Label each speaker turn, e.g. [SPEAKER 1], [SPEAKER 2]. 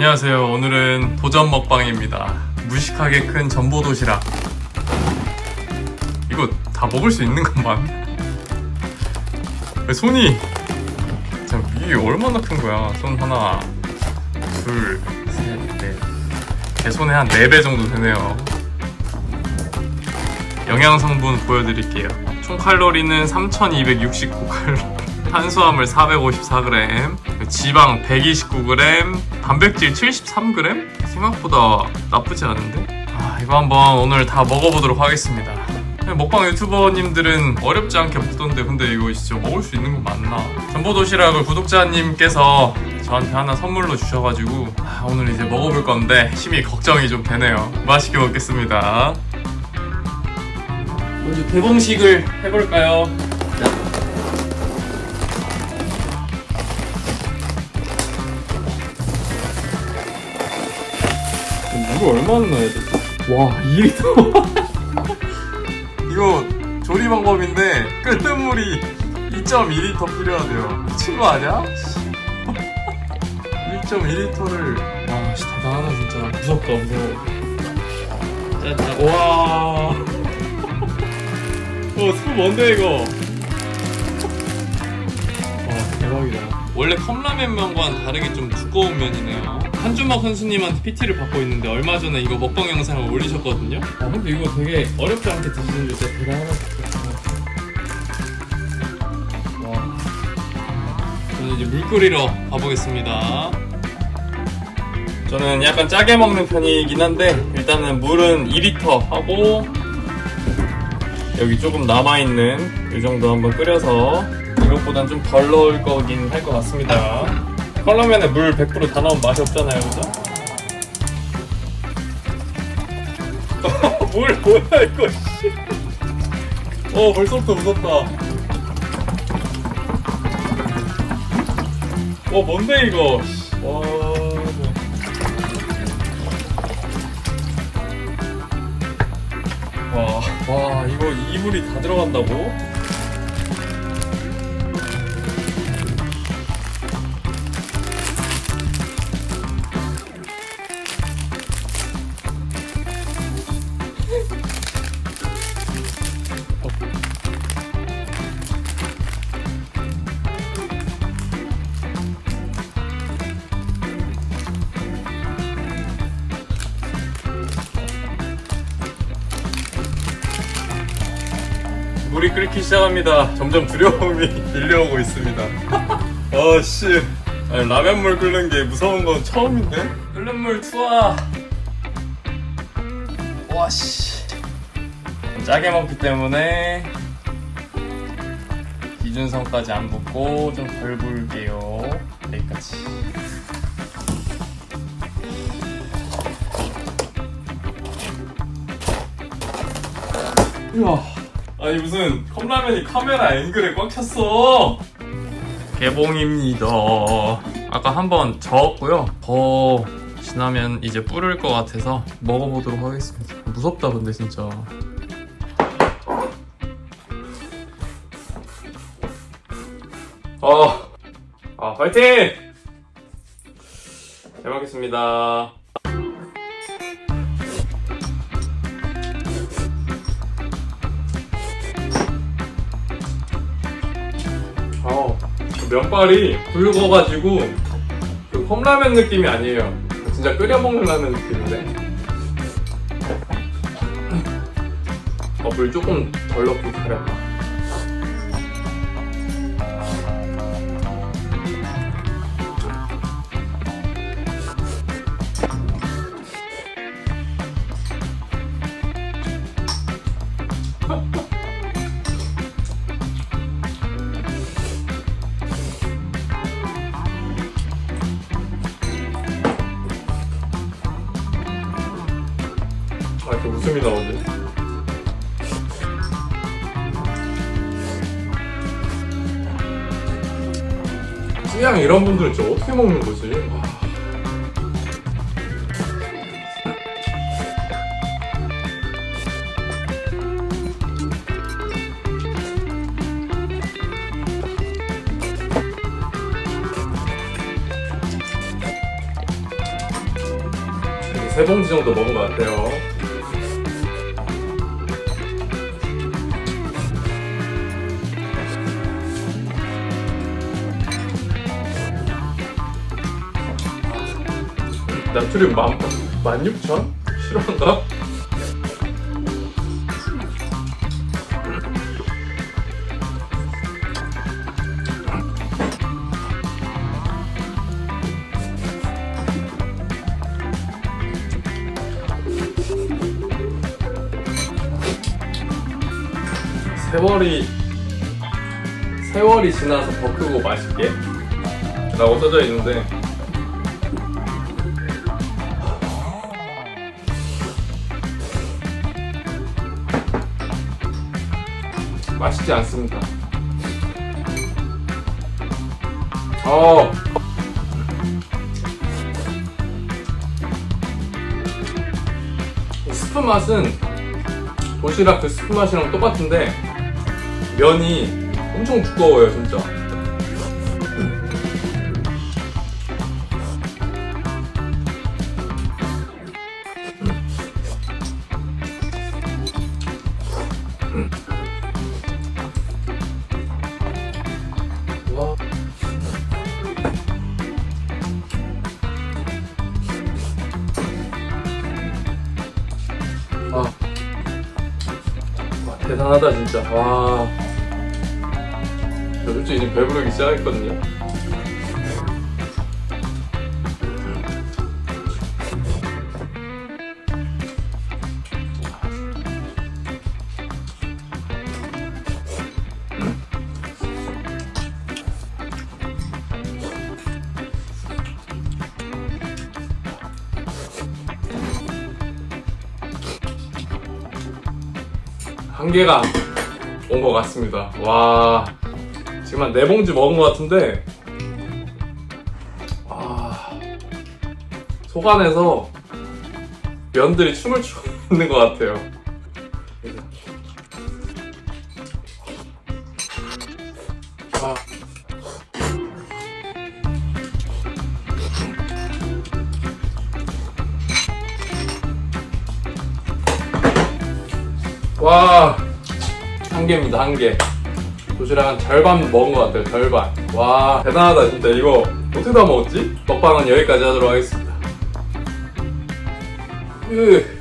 [SPEAKER 1] 안녕하세요. 오늘은 도전 먹방입니다. 무식하게 큰 전보 도시락. 이거 다 먹을 수 있는 것만. 왜 손이 참 이게 얼마나 큰 거야? 손 하나, 둘, 셋, 넷. 제 손에 한 4배 정도 되네요. 영양 성분 보여드릴게요. 총 칼로리는 3,269칼로리. 탄수화물 454g, 지방 129g, 단백질 73g? 생각보다 나쁘지 않은데? 아, 이거 한번 오늘 다 먹어보도록 하겠습니다. 먹방 유튜버님들은 어렵지 않게 먹던데 근데 이거 진짜 먹을 수 있는 거 맞나? 전보도시락을 구독자님께서 저한테 하나 선물로 주셔가지고 아, 오늘 이제 먹어볼 건데 힘이 걱정이 좀 되네요. 맛있게 먹겠습니다. 먼저 대봉식을 해볼까요? 물을 얼마나 넣어야 돼? 와, 2리터. 이거 조리 방법인데 끓는 물이 2.2리터 필요하대요. 미친 거 아니야? 1.2리터를 와, 씨 대단하다 진짜. 무섭다 무서워. 짜잔. 와. 어, 술 뭔데 이거? 와, 대박이다. 원래 컵라면 면과는 다르게 좀 두꺼운 면이네요. 한주먹 선수님한테 PT를 받고 있는데 얼마 전에 이거 먹방 영상을 올리셨거든요. 아 근데 이거 되게 어렵지 않게 드시는 게 진짜 대단하다. 와. 저는 이제 물 끓이러 가보겠습니다. 저는 약간 짜게 먹는 편이긴 한데 일단은 물은 2리터 하고 여기 조금 남아있는 이 정도 한번 끓여서 이것보단 좀 덜 넣을 거긴 할 것 같습니다. 컵라면에 물 100%다 넣으면 맛이 없잖아요, 그죠? 물 뭐야 이거 씨. 어 벌써부터 무섭다. 와 뭔데 이거? 와. 와, 와 이거 이물이 다 들어간다고? 물이 끓기 시작합니다. 점점 두려움이 밀려오고 있습니다. 아씨, 라면 물 끓는 게 무서운 건 처음인데? 끓는 물 투하. 와 씨. 짜게 먹기 때문에 기준선까지 안 붓고 좀 덜 불게요. 여기까지. 우와. 아니 무슨 컵라면이 카메라 앵글에 꽉 찼어. 개봉입니다. 아까 한번 저었고요. 더 지나면 이제 뿌릴 것 같아서 먹어보도록 하겠습니다. 무섭다 근데 진짜. 어, 아 화이팅! 잘 먹겠습니다 면발이 굵어가지고 그 컵라면 느낌이 아니에요. 진짜 끓여 먹는 라면 느낌인데. 어, 물 조금 덜 넣고 잘했다. 웃음이 나오네. 그냥 이런 분들은 진짜 어떻게 먹는 거지? 와. 세 봉지 정도 먹은 것 같아요. 나트륨 만, 16,000? 실화인가? 세월이 세월이 지나서 더 크고 맛있게 라고 써져 있는데 맛있지 않습니다. 어. 이 스프 맛은 도시락 그 스프 맛이랑 똑같은데 면이 엄청 두꺼워요 진짜. 와. 대단하다, 진짜. 와. 저 솔직히 지금 배부르기 시작했거든요. 한계가 온 것 같습니다. 와. 지금 한 네 봉지 먹은 것 같은데, 와. 속 안에서 면들이 춤을 추고 있는 것 같아요. 와. 와, 한 개입니다, 한 개. 도시락 한 절반 먹은 것 같아요, 절반. 와, 대단하다, 진짜. 이거 어떻게 다 먹었지? 먹방은 여기까지 하도록 하겠습니다. 으.